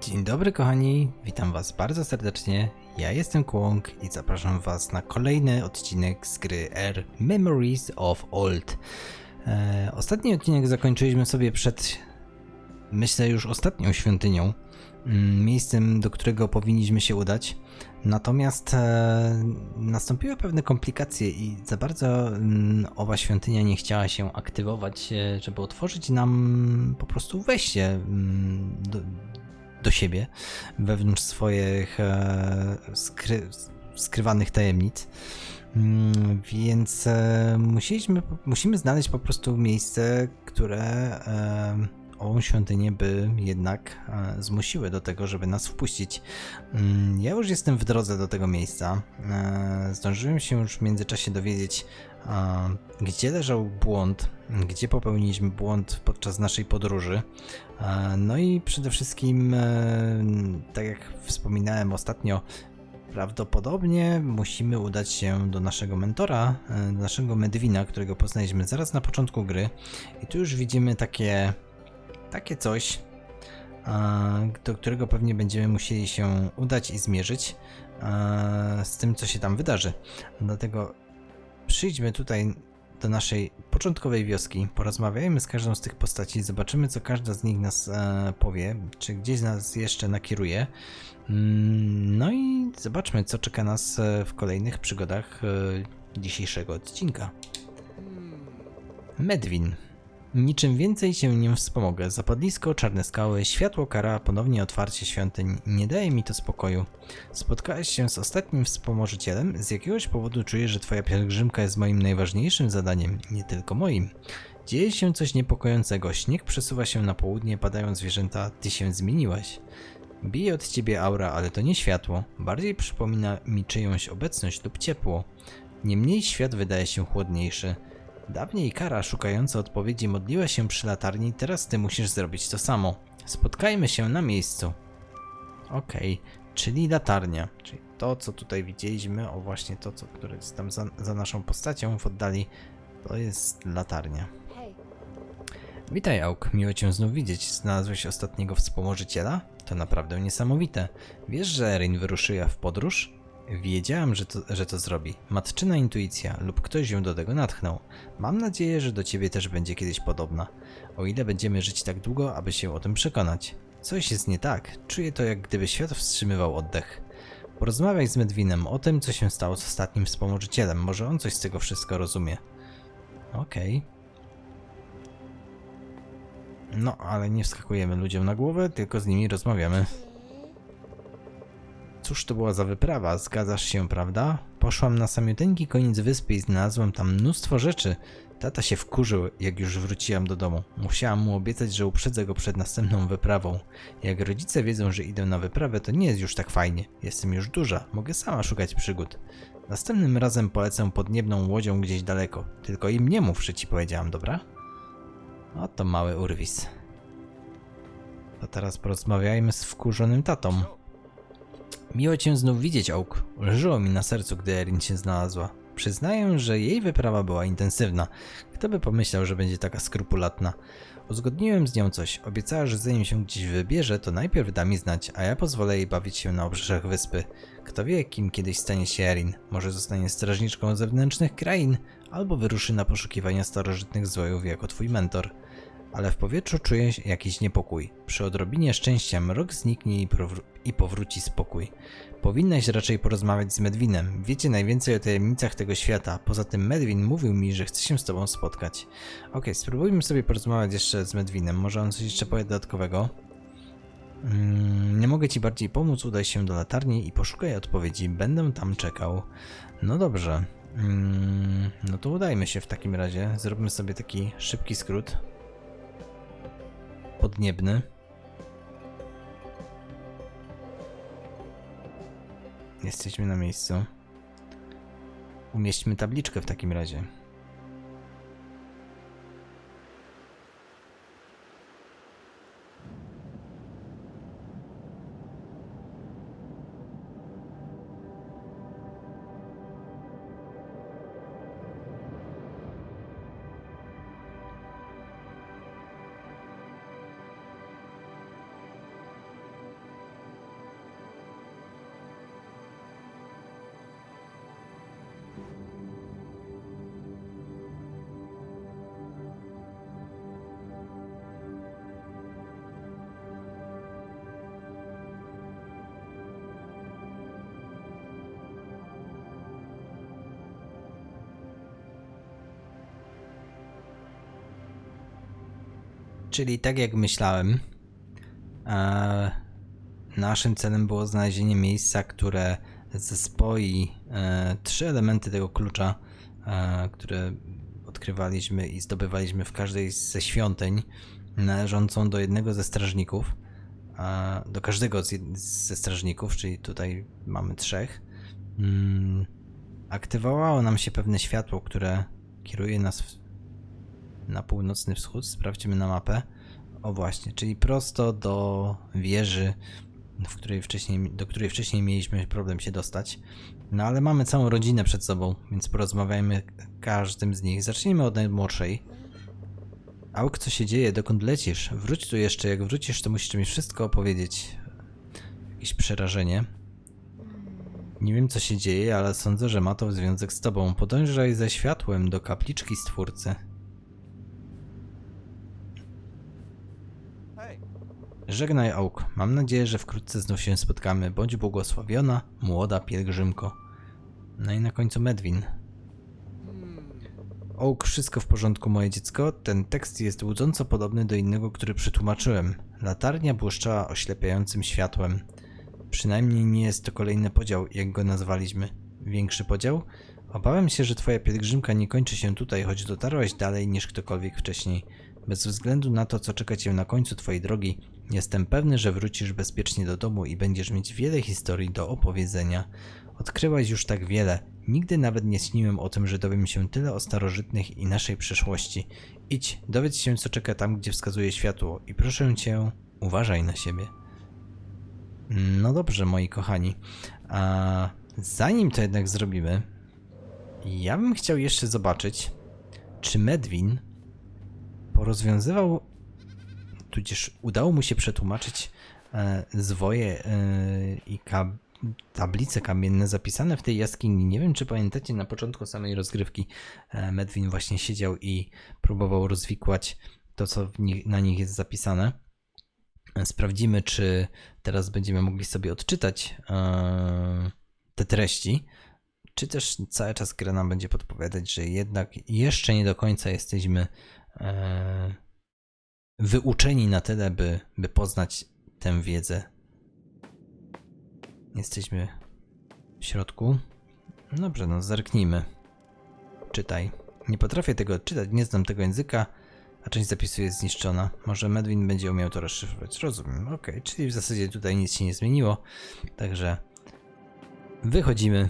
Dzień dobry kochani, witam was bardzo serdecznie. Ja jestem Kwong i zapraszam was na kolejny odcinek z gry R Memories of Old. E, ostatni odcinek zakończyliśmy sobie przed, myślę już ostatnią świątynią, mm, miejscem, do którego powinniśmy się udać. Natomiast e, nastąpiły pewne komplikacje i za bardzo mm, owa świątynia nie chciała się aktywować, e, żeby otworzyć nam po prostu wejście mm, do, do siebie wewnątrz swoich e, skry, skrywanych tajemnic. Mm, Więc e, musieliśmy, musimy znaleźć po prostu miejsce, które ową świątynię by jednak e, zmusiły do tego, żeby nas wpuścić. Mm, Ja już jestem w drodze do tego miejsca. E, Zdążyłem się już w międzyczasie dowiedzieć, gdzie leżał błąd, gdzie popełniliśmy błąd podczas naszej podróży. E, No i przede wszystkim, tak jak wspominałem ostatnio, prawdopodobnie musimy udać się do naszego mentora, do naszego Medwina, którego poznaliśmy zaraz na początku gry. I tu już widzimy takie, takie coś, do którego pewnie będziemy musieli się udać i zmierzyć z tym, co się tam wydarzy. Dlatego przyjdźmy tutaj do naszej początkowej wioski, porozmawiajmy z każdą z tych postaci, zobaczymy, co każda z nich nas e, powie, czy gdzieś nas jeszcze nakieruje. Mm, No i zobaczmy, co czeka nas e, w kolejnych przygodach e, dzisiejszego odcinka. Medwin. Niczym więcej się nie wspomogę. Zapadlisko, czarne skały, światło kara, ponownie otwarcie świątyń. Nie daje mi to spokoju. Spotkałeś się z ostatnim wspomożycielem? Z jakiegoś powodu czuję, że twoja pielgrzymka jest moim najważniejszym zadaniem, nie tylko moim. Dzieje się coś niepokojącego. Śnieg przesuwa się na południe, padają zwierzęta. Ty się zmieniłaś. Bije od ciebie aura, ale to nie światło. Bardziej przypomina mi czyjąś obecność lub ciepło. Niemniej świat wydaje się chłodniejszy. Dawniej kara szukająca odpowiedzi modliła się przy latarni, teraz ty musisz zrobić to samo. Spotkajmy się na miejscu. Okej, czyli latarnia. Czyli to, co tutaj widzieliśmy, o właśnie to, co, które jest tam za, za naszą postacią w oddali, to jest latarnia. Witaj, Auk. Miło cię znów widzieć. Znalazłeś ostatniego wspomożyciela? To naprawdę niesamowite. Wiesz, że Erin wyruszyła w podróż? Wiedziałam, że to, że to zrobi. Matczyna intuicja lub ktoś ją do tego natchnął. Mam nadzieję, że do ciebie też będzie kiedyś podobna. O ile będziemy żyć tak długo, aby się o tym przekonać. Coś jest nie tak. Czuję to, jak gdyby świat wstrzymywał oddech. Porozmawiaj z Medwinem o tym, co się stało z ostatnim wspomożycielem. Może on coś z tego wszystko rozumie. Okej. No, ale nie wskakujemy ludziom na głowę, tylko z nimi rozmawiamy. Cóż to była za wyprawa, zgadzasz się, prawda? Poszłam na samiuteńki koniec wyspy i znalazłam tam mnóstwo rzeczy. Tata się wkurzył, jak już wróciłam do domu. Musiałam mu obiecać, że uprzedzę go przed następną wyprawą. Jak rodzice wiedzą, że idę na wyprawę, to nie jest już tak fajnie. Jestem już duża, mogę sama szukać przygód. Następnym razem polecę podniebną łodzią gdzieś daleko. Tylko im nie mów, że ci powiedziałam, dobra? Oto mały urwis. To teraz porozmawiajmy z wkurzonym tatą. Miło cię znów widzieć, Oak. Leżało mi na sercu, gdy Erin się znalazła. Przyznaję, że jej wyprawa była intensywna. Kto by pomyślał, że będzie taka skrupulatna? Uzgodniłem z nią coś. Obiecała, że zanim się gdzieś wybierze, to najpierw da mi znać, a ja pozwolę jej bawić się na obrzeżach wyspy. Kto wie, kim kiedyś stanie się Erin. Może zostanie strażniczką zewnętrznych krain, albo wyruszy na poszukiwania starożytnych zwojów jako twój mentor ale w powietrzu czuję jakiś niepokój. Przy odrobinie szczęścia mrok zniknie i, i powróci spokój. Powinnaś raczej porozmawiać z Medwinem. Wiecie najwięcej o tajemnicach tego świata. Poza tym Medwin mówił mi, że chce się z tobą spotkać. Okej, spróbujmy sobie porozmawiać jeszcze z Medwinem. Może on coś jeszcze powie dodatkowego. Mm, nie mogę ci bardziej pomóc. Udaj się do latarni i poszukaj odpowiedzi. Będę tam czekał. No dobrze. Mm, no to udajmy się w takim razie. Zróbmy sobie taki szybki skrót podniebny. Jesteśmy na miejscu. Umieśćmy tabliczkę w takim razie. Czyli tak jak myślałem, e, naszym celem było znalezienie miejsca, które zespoi e, trzy elementy tego klucza, e, które odkrywaliśmy i zdobywaliśmy w każdej ze świątyń, należącą do jednego ze strażników. Do każdego z ze strażników, czyli tutaj mamy trzech. Mm, Aktywowało nam się pewne światło, które kieruje nas w, na północny wschód. Sprawdźmy na mapę. O właśnie, czyli prosto do wieży, w której wcześniej, do której wcześniej mieliśmy problem się dostać. No ale mamy całą rodzinę przed sobą, więc porozmawiajmy każdym z nich. Zacznijmy od najmłodszej. Auk, co się dzieje? Dokąd lecisz? Wróć tu jeszcze. Jak wrócisz, to musisz mi wszystko opowiedzieć. Jakieś przerażenie. Nie wiem, co się dzieje, ale sądzę, że ma to związek z tobą. Podążaj ze światłem do kapliczki Stwórcy. Żegnaj, Auk. Mam nadzieję, że wkrótce znów się spotkamy. Bądź błogosławiona, młoda pielgrzymko. No i na końcu Medwin. Oak, wszystko w porządku, moje dziecko. Ten tekst jest łudząco podobny do innego, który przetłumaczyłem. Latarnia błyszczała oślepiającym światłem. Przynajmniej nie jest to kolejny podział, jak go nazwaliśmy. Większy podział? Obawiam się, że twoja pielgrzymka nie kończy się tutaj, choć dotarłaś dalej niż ktokolwiek wcześniej. Bez względu na to, co czeka cię na końcu twojej drogi, jestem pewny, że wrócisz bezpiecznie do domu i będziesz mieć wiele historii do opowiedzenia. Odkryłaś już tak wiele. Nigdy nawet nie śniłem o tym, że dowiem się tyle o starożytnych i naszej przeszłości. Idź, dowiedz się, co czeka tam, gdzie wskazuje światło i proszę cię, uważaj na siebie. No dobrze, moi kochani. A zanim to jednak zrobimy, ja bym chciał jeszcze zobaczyć, czy Medwin porozwiązywał, tudzież udało mu się przetłumaczyć e, zwoje e, i tablice kamienne zapisane w tej jaskini. Nie wiem, czy pamiętacie, na początku samej rozgrywki e, Medwin właśnie siedział i próbował rozwikłać to, co nich, na nich jest zapisane. Sprawdzimy, czy teraz będziemy mogli sobie odczytać e, te treści, czy też cały czas gra nam będzie podpowiadać, że jednak jeszcze nie do końca jesteśmy e, wyuczeni na tyle, by, by poznać tę wiedzę. Jesteśmy w środku. Dobrze, no zerknijmy. Czytaj. Nie potrafię tego odczytać, nie znam tego języka, a część zapisu jest zniszczona. Może Medwin będzie umiał to rozszyfrować. Rozumiem, okej, czyli w zasadzie tutaj nic się nie zmieniło. Także wychodzimy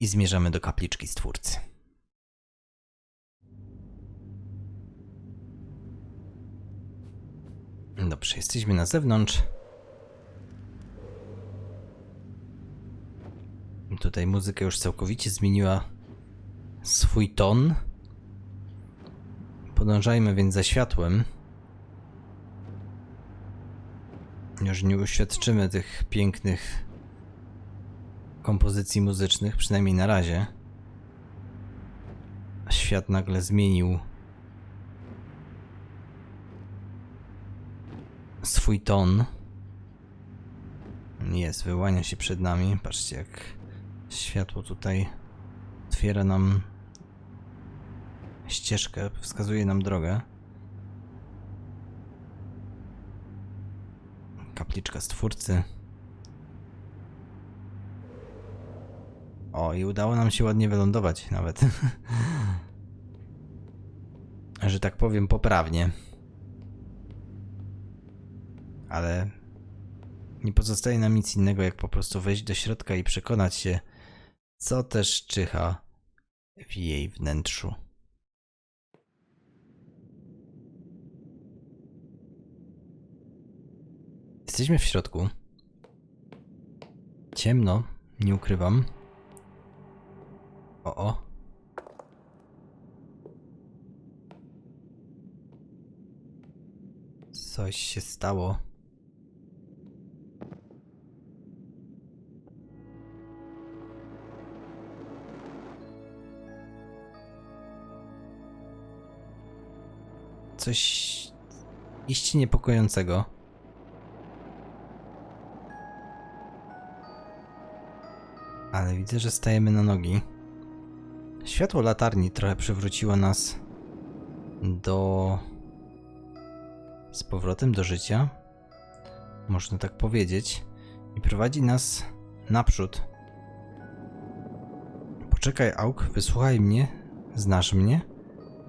i zmierzamy do kapliczki Stwórcy. Dobrze, jesteśmy na zewnątrz. Tutaj muzyka już całkowicie zmieniła swój ton. Podążajmy więc za światłem. Już nie uświadczymy tych pięknych kompozycji muzycznych, przynajmniej na razie. Świat nagle zmienił swój ton. Jest, wyłania się przed nami. Patrzcie, jak światło tutaj otwiera nam ścieżkę, wskazuje nam drogę. Kapliczka Stwórcy. O, i udało nam się ładnie wylądować nawet. Że tak powiem poprawnie. Ale nie pozostaje nam nic innego, jak po prostu wejść do środka i przekonać się, co też czyha w jej wnętrzu. Jesteśmy w środku. Ciemno, nie ukrywam. O, o. Coś się stało. Coś iście niepokojącego. Ale widzę, że stajemy na nogi. Światło latarni trochę przywróciło nas do. z powrotem do życia, można tak powiedzieć, i prowadzi nas naprzód. Poczekaj, Auk, wysłuchaj mnie, znasz mnie?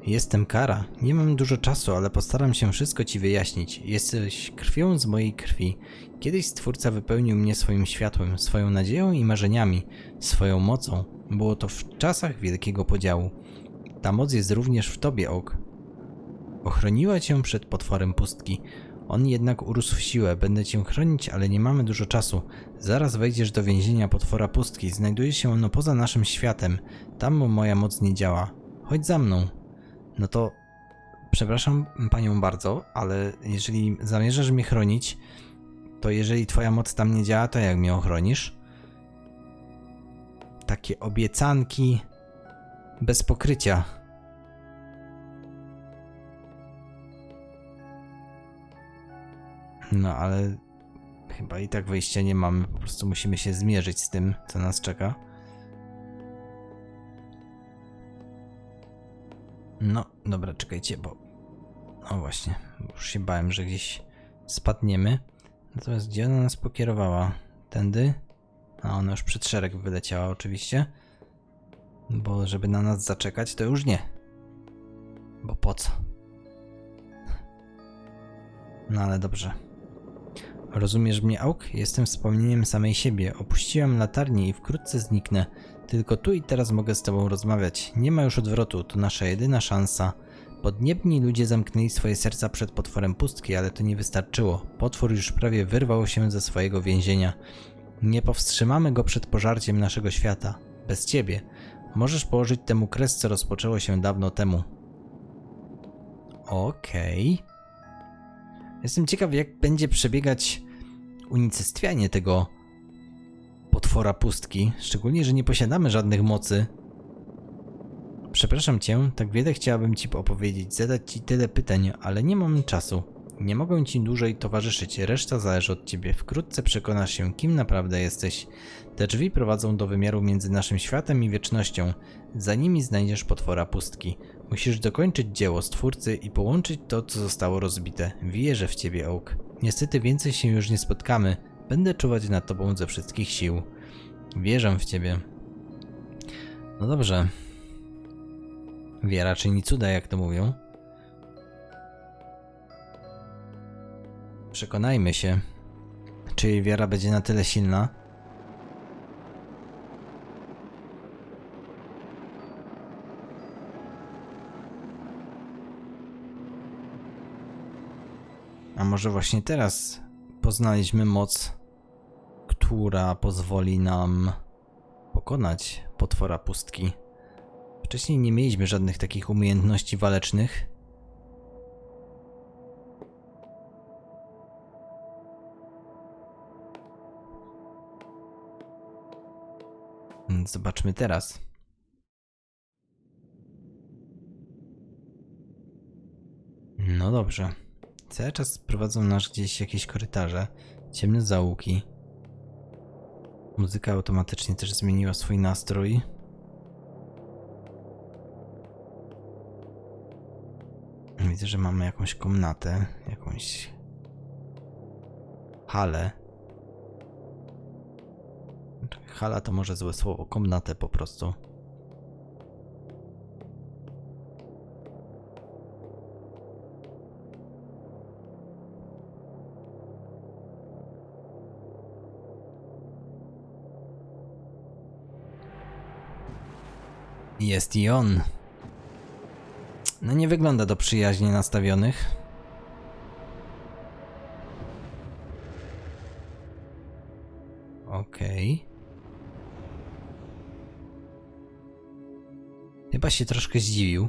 Jestem Kara. Nie mam dużo czasu, ale postaram się wszystko ci wyjaśnić. Jesteś krwią z mojej krwi. Kiedyś Stwórca wypełnił mnie swoim światłem, swoją nadzieją i marzeniami, swoją mocą. Było to w czasach wielkiego podziału. Ta moc jest również w tobie, Ok. Ochroniła cię przed potworem pustki. On jednak urósł w siłę. Będę cię chronić, ale nie mamy dużo czasu. Zaraz wejdziesz do więzienia potwora pustki. Znajduje się ono poza naszym światem. Tam moja moc nie działa. Chodź za mną. No to przepraszam panią bardzo, ale jeżeli zamierzasz mnie chronić, to jeżeli twoja moc tam nie działa, to jak mnie ochronisz? Takie obiecanki bez pokrycia. No ale chyba i tak wyjścia nie mamy, po prostu musimy się zmierzyć z tym, co nas czeka. No, dobra, czekajcie, bo. No właśnie, już się bałem, że gdzieś spadniemy. Natomiast gdzie ona nas pokierowała? Tędy? A ona już przed szereg wyleciała, oczywiście. Bo żeby na nas zaczekać, to już nie. Bo po co? No ale dobrze. Rozumiesz mnie, Auk? Jestem wspomnieniem samej siebie. Opuściłam latarnię i wkrótce zniknę. Tylko tu i teraz mogę z tobą rozmawiać. Nie ma już odwrotu, to nasza jedyna szansa. Podniebni ludzie zamknęli swoje serca przed potworem pustki, ale to nie wystarczyło. Potwór już prawie wyrwał się ze swojego więzienia. Nie powstrzymamy go przed pożarciem naszego świata. Bez ciebie. Możesz położyć temu kres, co rozpoczęło się dawno temu. Okej. Jestem ciekaw, jak będzie przebiegać unicestwianie tego potwora pustki, szczególnie, że nie posiadamy żadnych mocy. Przepraszam cię, tak wiele chciałabym ci opowiedzieć, zadać ci tyle pytań, ale nie mam czasu. Nie mogę ci dłużej towarzyszyć, reszta zależy od ciebie. Wkrótce przekonasz się, kim naprawdę jesteś. Te drzwi prowadzą do wymiaru między naszym światem i wiecznością. Za nimi znajdziesz potwora pustki. Musisz dokończyć dzieło Stwórcy i połączyć to, co zostało rozbite. Wierzę w ciebie, Oak. Niestety więcej się już nie spotkamy. Będę czuwać nad tobą ze wszystkich sił. Wierzę w ciebie. No dobrze. Wiara czyni cuda, jak to mówią. Przekonajmy się, czy jej wiara będzie na tyle silna. A może właśnie teraz poznaliśmy moc, która pozwoli nam pokonać potwora pustki. Wcześniej nie mieliśmy żadnych takich umiejętności walecznych. Zobaczmy teraz. No dobrze. Cały czas prowadzą nas gdzieś jakieś korytarze, ciemne zaułki. Muzyka automatycznie też zmieniła swój nastrój. Widzę, że mamy jakąś komnatę, jakąś halę. Hala to może złe słowo, komnatę po prostu. Jest i on. No nie wygląda do przyjaźnie nastawionych. Okej. Chyba się troszkę zdziwił.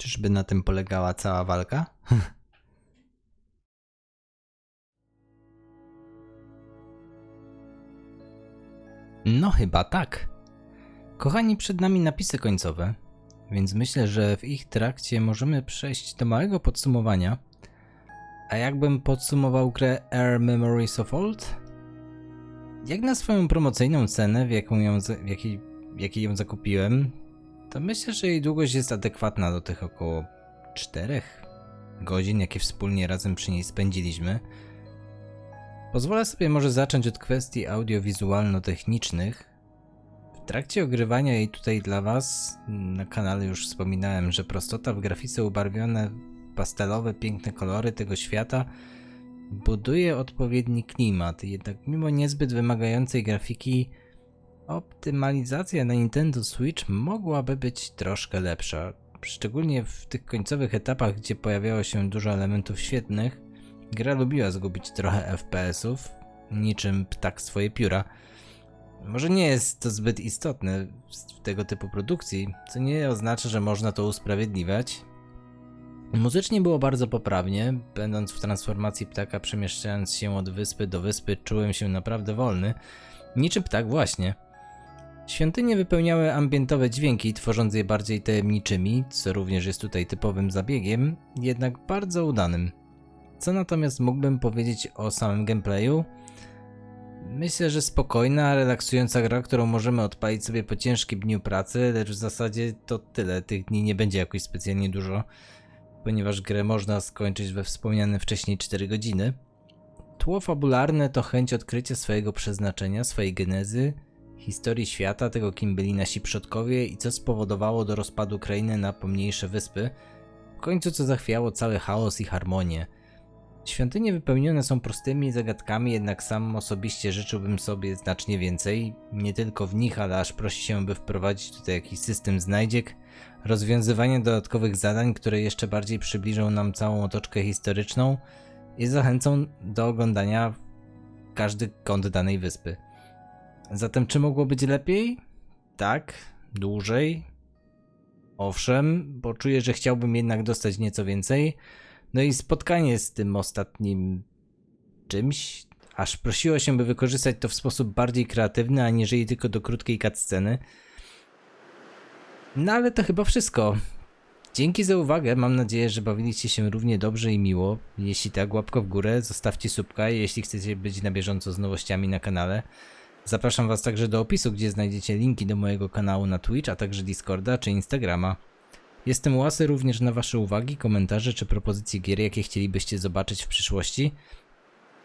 Czyżby na tym polegała cała walka? No chyba tak. Kochani, przed nami napisy końcowe, więc myślę, że w ich trakcie możemy przejść do małego podsumowania. A jakbym podsumował grę Air Memories of Old? Jak na swoją promocyjną cenę, w, jaką ją, w, jakiej, w jakiej ją zakupiłem, to myślę, że jej długość jest adekwatna do tych około 4 godzin, jakie wspólnie razem przy niej spędziliśmy. Pozwolę sobie może zacząć od kwestii audiowizualno-technicznych. W trakcie ogrywania jej tutaj dla Was na kanale już wspominałem, że prostota w grafice ubarwione pastelowe, piękne kolory tego świata buduje odpowiedni klimat, jednak mimo niezbyt wymagającej grafiki optymalizacja na Nintendo Switch mogłaby być troszkę lepsza. Szczególnie w tych końcowych etapach, gdzie pojawiało się dużo elementów świetnych, gra lubiła zgubić trochę FPS-ów, niczym ptak swoje pióra. Może nie jest to zbyt istotne w tego typu produkcji, co nie oznacza, że można to usprawiedliwiać. Muzycznie było bardzo poprawnie, będąc w transformacji ptaka, przemieszczając się od wyspy do wyspy, czułem się naprawdę wolny. Niczym ptak właśnie. Świątynie wypełniały ambientowe dźwięki, tworząc je bardziej tajemniczymi, co również jest tutaj typowym zabiegiem, jednak bardzo udanym. Co natomiast mógłbym powiedzieć o samym gameplayu? Myślę, że spokojna, relaksująca gra, którą możemy odpalić sobie po ciężkim dniu pracy, lecz w zasadzie to tyle. Tych dni nie będzie jakoś specjalnie dużo, ponieważ grę można skończyć we wspomniane wcześniej 4 godziny. Tło fabularne to chęć odkrycia swojego przeznaczenia, swojej genezy, historii świata, tego kim byli nasi przodkowie i co spowodowało do rozpadu krainy na pomniejsze wyspy, w końcu co zachwiało cały chaos i harmonię. Świątynie wypełnione są prostymi zagadkami, jednak sam osobiście życzyłbym sobie znacznie więcej, nie tylko w nich, ale aż prosi się, by wprowadzić tutaj jakiś system znajdziek, rozwiązywanie dodatkowych zadań, które jeszcze bardziej przybliżą nam całą otoczkę historyczną i zachęcą do oglądania każdy kąt danej wyspy. Zatem czy mogło być lepiej? Tak, dłużej. Owszem, bo czuję, że chciałbym jednak dostać nieco więcej. No i spotkanie z tym ostatnim czymś, aż prosiło się, by wykorzystać to w sposób bardziej kreatywny, aniżeli tylko do krótkiej cutsceny. No ale to chyba wszystko. Dzięki za uwagę, mam nadzieję, że bawiliście się równie dobrze i miło. Jeśli tak, łapko w górę, zostawcie subka, jeśli chcecie być na bieżąco z nowościami na kanale. Zapraszam Was także do opisu, gdzie znajdziecie linki do mojego kanału na Twitch, a także Discorda czy Instagrama. Jestem łasy również na Wasze uwagi, komentarze czy propozycje gier, jakie chcielibyście zobaczyć w przyszłości.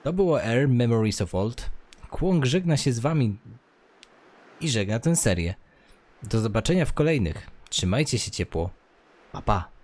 To było Air Memories of Old. Kłąk żegna się z Wami i żegna tę serię. Do zobaczenia w kolejnych. Trzymajcie się ciepło. Pa pa.